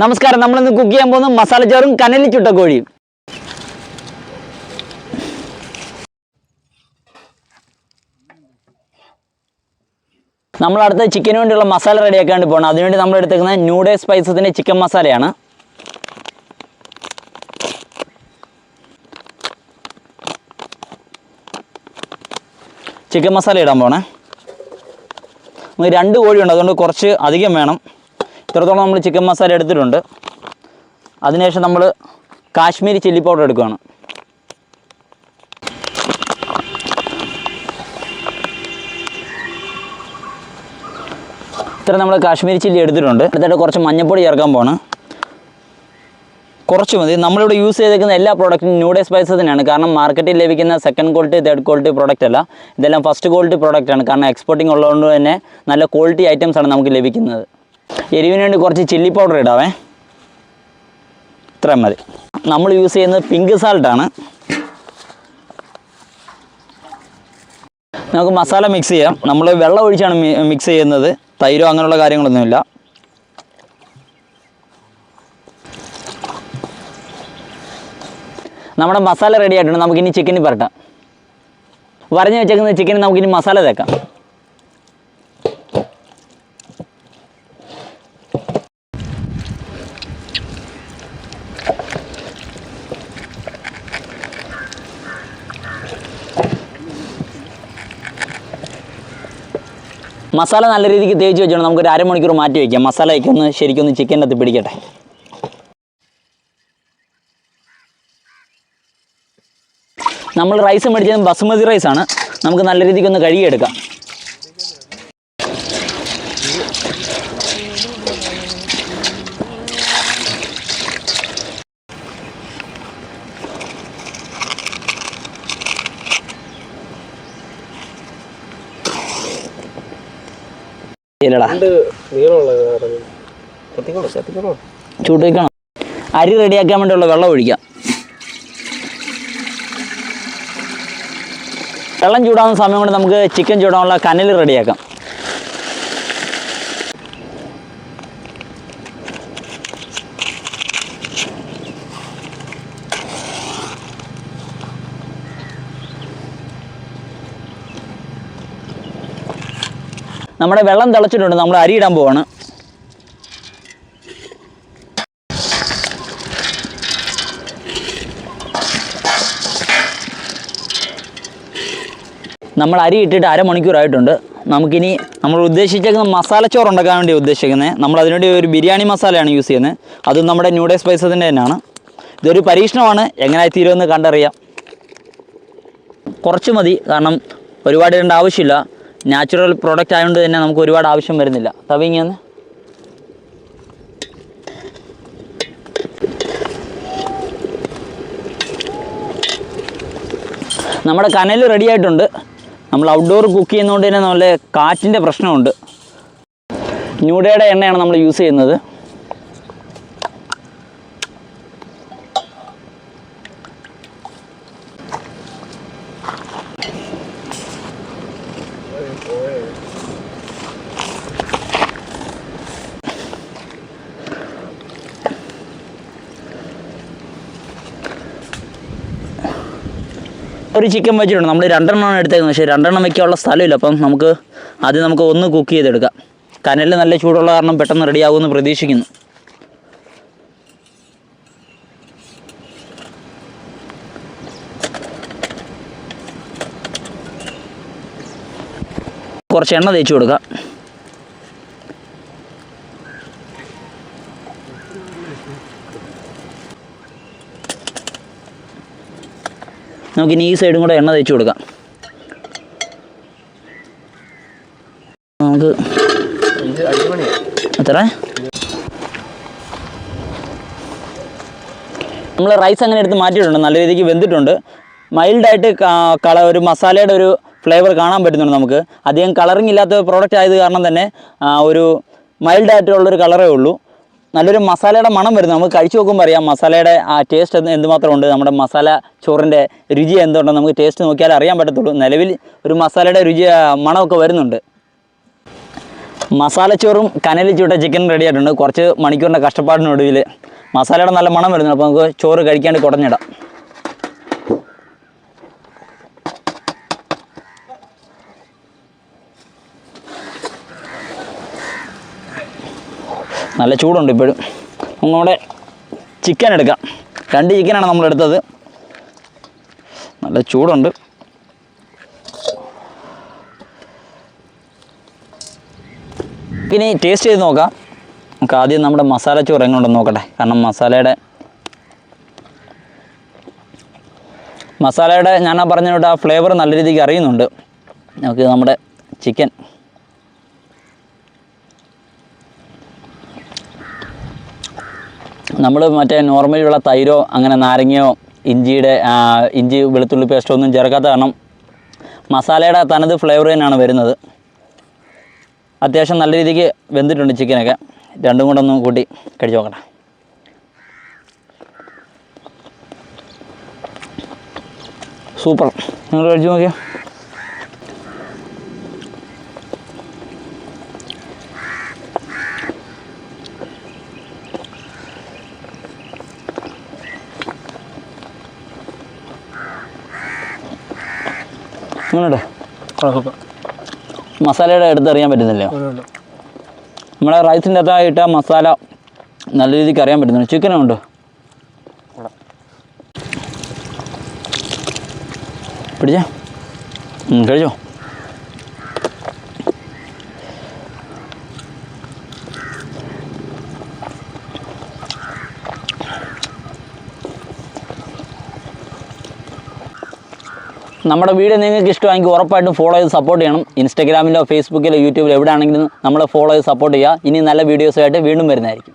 നമസ്കാരം. നമ്മളിന്ന് കുക്ക് ചെയ്യാൻ പോകുന്ന മസാല ചോറും കനലി ചുട്ട കോഴിയും. നമ്മൾ അടുത്ത ചിക്കന് വേണ്ടിയുള്ള മസാല റെഡിയാക്കാൻ വേണ്ടി പോകണം അതിനുവേണ്ടി നമ്മൾ എടുത്തേക്കുന്നത് ന്യൂഡേ സ്പൈസസിന്റെ ചിക്കൻ മസാലയാണ് ചിക്കൻ മസാല ഇടാൻ പോണേ. രണ്ട് കോഴിയുണ്ട് അതുകൊണ്ട് കുറച്ച് അധികം വേണം. ഇത്രത്തോളം നമ്മൾ ചിക്കൻ മസാല എടുത്തിട്ടുണ്ട്. അതിനുശേഷം നമ്മൾ കാശ്മീരി ചില്ലി പൗഡർ എടുക്കുകയാണ്. ഇത്ര നമ്മൾ കാശ്മീരി ചില്ലി എടുത്തിട്ടുണ്ട്. അടുത്തായിട്ട് കുറച്ച് മഞ്ഞൾപ്പൊടി ചേർക്കാൻ പോണ് കുറച്ച് മതി. നമ്മളിവിടെ യൂസ് ചെയ്തേക്കുന്ന എല്ലാ പ്രോഡക്റ്റും ന്യൂഡേ സ്പൈസസ് തന്നെയാണ്. കാരണം മാർക്കറ്റിൽ ലഭിക്കുന്ന second quality third quality product അല്ല. ഇതെല്ലാം ഫസ്റ്റ് ക്വാളിറ്റി പ്രോഡക്റ്റാണ് കാരണം എക്സ്പോർട്ടിംഗ് ഉള്ളതുകൊണ്ട് തന്നെ നല്ല ക്വാളിറ്റി ഐറ്റംസ് ആണ് നമുക്ക് ലഭിക്കുന്നത്. എരിവിന് വേണ്ടി കുറച്ച് ചില്ലി പൗഡർ ഇടാവേ. ഇത്രയും മതി. നമ്മൾ യൂസ് ചെയ്യുന്നത് പിങ്ക് സാൾട്ടാണ് നമുക്ക് മസാല മിക്സ് ചെയ്യാം. നമ്മൾ വെള്ളം ഒഴിച്ചാണ് മിക്സ് ചെയ്യുന്നത്. തൈരോ അങ്ങനെയുള്ള കാര്യങ്ങളൊന്നുമില്ല. നമ്മുടെ മസാല റെഡി ആയിട്ടുണ്ട്. നമുക്കിനി ചിക്കനിൽ പരട്ടാം. വരഞ്ഞ് വെച്ചേക്കുന്ന ചിക്കനിൽ നമുക്കിനി മസാല തേക്കാം. മസാല നല്ല രീതിക്ക് തേച്ച് വെച്ചോണ്ട് നമുക്ക് ഒരു അരമണിക്കൂർ മാറ്റി വയ്ക്കാം മസാലയൊക്കെ ഒന്ന് ശരിക്കൊന്ന് ചിക്കന്റെ അകത്ത് പിടിക്കട്ടെ. നമ്മൾ റൈസ് മേടിച്ചത് ബസുമതി റൈസാണ് നമുക്ക് നല്ല രീതിക്ക് ഒന്ന് കഴുകിയെടുക്കാം. ഇല്ലടാ. ചൂട്ട് വയ്ക്കണം അരി റെഡിയാക്കാൻ വേണ്ടിയുള്ള വെള്ളം ഒഴിക്കാം. വെള്ളം ചൂടാവുന്ന സമയം കൊണ്ട് നമുക്ക് ചിക്കൻ ചൂടാനുള്ള കനൽ റെഡിയാക്കാം. നമ്മുടെ വെള്ളം തിളച്ചിട്ടുണ്ട്. നമ്മൾ അരി ഇടാൻ പോവാണ്. നമ്മൾ അരി ഇട്ടിട്ട് അരമണിക്കൂറായിട്ടുണ്ട് നമുക്കിനി നമ്മൾ ഉദ്ദേശിച്ചേക്കുന്ന ചോറ് ഉണ്ടാക്കാൻ വേണ്ടി ഉദ്ദേശിക്കുന്നത് നമ്മൾ അതിനുവേണ്ടി ഒരു ബിരിയാണി മസാലയാണ് യൂസ് ചെയ്യുന്നത് അതും നമ്മുടെ ന്യൂഡേ സ്പൈസസിന്റെ തന്നെയാണ്. ഇതൊരു പരീക്ഷണമാണ്. എങ്ങനെ തീരുമെന്ന് കണ്ടറിയാം. കുറച്ച് മതി. കാരണം ഒരുപാട് ഇടേണ്ട ആവശ്യമില്ല. നാച്ചുറൽ പ്രോഡക്റ്റ് ആയതുകൊണ്ട് തന്നെ നമുക്ക് ഒരുപാട് ആവശ്യം വരുന്നില്ല. തവിങ്ങന്ന് നമ്മുടെ കനൽ റെഡി ആയിട്ടുണ്ട്. നമ്മൾ ഔട്ട്ഡോർ കുക്ക് ചെയ്യുന്നതുകൊണ്ട് തന്നെ നല്ല കാറ്റിന്റെ പ്രശ്നമുണ്ട്. ന്യൂഡയുടെ എണ്ണയാണ് നമ്മൾ യൂസ് ചെയ്യുന്നത്. ഒരു ചിക്കൻ വെച്ചിട്ടുണ്ട്. നമ്മൾ രണ്ടെണ്ണമാണ് എടുത്തേക്കുന്നത്. പക്ഷേ രണ്ടെണ്ണം വയ്ക്കാനുള്ള സ്ഥലമില്ല. അപ്പം നമുക്ക് ആദ്യം നമുക്ക് ഒന്ന് കുക്ക് ചെയ്തെടുക്കാം. കനലിൽ നല്ല ചൂടുള്ള കാരണം പെട്ടെന്ന് റെഡിയാകുമെന്ന് പ്രതീക്ഷിക്കുന്നു. കുറച്ച് എണ്ണ തേച്ച് കൊടുക്കാം. നമുക്കിനി ഈ സൈഡും കൂടെ എണ്ണ തേച്ച് കൊടുക്കാം. നമുക്ക് എത്ര നമ്മൾ റൈസ് അങ്ങനെ എടുത്ത് മാറ്റിയിട്ടുണ്ട്. നല്ല രീതിക്ക് വെന്തിട്ടുണ്ട്. മൈൽഡായിട്ട് കള ഒരു മസാലയുടെ ഒരു ഫ്ലേവർ കാണാൻ പറ്റുന്നുണ്ട് നമുക്ക്. അധികം കളറിങ് ഇല്ലാത്ത പ്രോഡക്റ്റ് ആയത് കാരണം തന്നെ ഒരു മൈൽഡായിട്ടുള്ളൊരു കളറേ ഉള്ളൂ. നല്ലൊരു മസാലയുടെ മണം വരുന്നു. നമുക്ക് കഴിച്ചു നോക്കുമ്പോൾ അറിയാം മസാലയുടെ ആ ടേസ്റ്റ് എന്ത് എന്തുമാത്രം ഉണ്ട് നമ്മുടെ മസാല ചോറിന്റെ രുചി എന്തുണ്ടെന്ന് നമുക്ക് ടേസ്റ്റ് നോക്കിയാൽ അറിയാൻ പറ്റത്തുള്ളൂ. നിലവിൽ ഒരു മസാലയുടെ രുചി മണമൊക്കെ വരുന്നുണ്ട്. മസാലച്ചോറും കനലിൽ ചൂട്ട ചിക്കൻ റെഡി ആയിട്ടുണ്ട്. കുറച്ച് മണിക്കൂറിന്റെ കഷ്ടപ്പാടിനൊടുവിൽ മസാലയുടെ നല്ല മണം വരുന്നുണ്ട്. അപ്പോൾ നമുക്ക് ചോറ് കഴിക്കാണ്ട് കുടഞ്ഞിടാം. നല്ല ചൂടുണ്ട് ഇപ്പോഴും. നമ്മുടെ ചിക്കൻ എടുക്കാം. രണ്ട് ചിക്കനാണ് നമ്മൾ എടുത്തത്. നല്ല ചൂടുണ്ട്. പിന്നെ ടേസ്റ്റ് ചെയ്ത് നോക്കാം. നമുക്ക് ആദ്യം നമ്മുടെ മസാല ചോറ് എങ്ങനെയുണ്ടെന്ന് നോക്കട്ടെ. കാരണം മസാലയുടെ മസാലയുടെ ഞാൻ ആ ആ ഫ്ലേവർ നല്ല രീതിക്ക് അറിയുന്നുണ്ട്. നമുക്ക് നമ്മുടെ ചിക്കൻ നമ്മൾ മറ്റേ നോർമലിയുള്ള തൈരോ അങ്ങനെ നാരങ്ങയോ ഇഞ്ചിയുടെ ഇഞ്ചി വെളുത്തുള്ളി പേസ്റ്റോ ഒന്നും ചേർക്കാത്ത കാരണം മസാലയുടെ തനത് ഫ്ലേവർ തന്നെയാണ് വരുന്നത്. അത്യാവശ്യം നല്ല രീതിക്ക് വെന്തിട്ടുണ്ട് ചിക്കനൊക്കെ രണ്ടും കൂടെ ഒന്ന് കൂട്ടി കഴിച്ചു നോക്കട്ടെ. സൂപ്പർ. നിങ്ങൾ കഴിച്ചു നോക്കിയോ? കുഴപ്പമില്ല. മസാലയുടെ അടുത്തറിയാൻ അറിയാൻ പറ്റുന്നില്ലേ നമ്മുടെ റൈസിന്റെ അകത്തായിട്ട് ആ മസാല നല്ല രീതിക്ക് അറിയാൻ പറ്റുന്നുണ്ട്. ചിക്കനും ഉണ്ട്? പിടിച്ചേ. കഴിച്ചോ? നമ്മുടെ വീഡിയോ നിങ്ങൾക്ക് ഇഷ്ടമാണെങ്കിൽ ഉറപ്പായിട്ടും ഫോളോ ചെയ്ത് സപ്പോർട്ട് ചെയ്യണം. ഇൻസ്റ്റാഗ്രാമിലോ ഫേസ്ബുക്കിലോ യൂട്യൂബിലോ എവിടെയാണെങ്കിലും നമ്മളെ ഫോളോ ചെയ്ത് സപ്പോർട്ട് ചെയ്യുക. ഇനി നല്ല വീഡിയോസുമായിട്ട് വീണ്ടും വരുന്നതായിരിക്കും.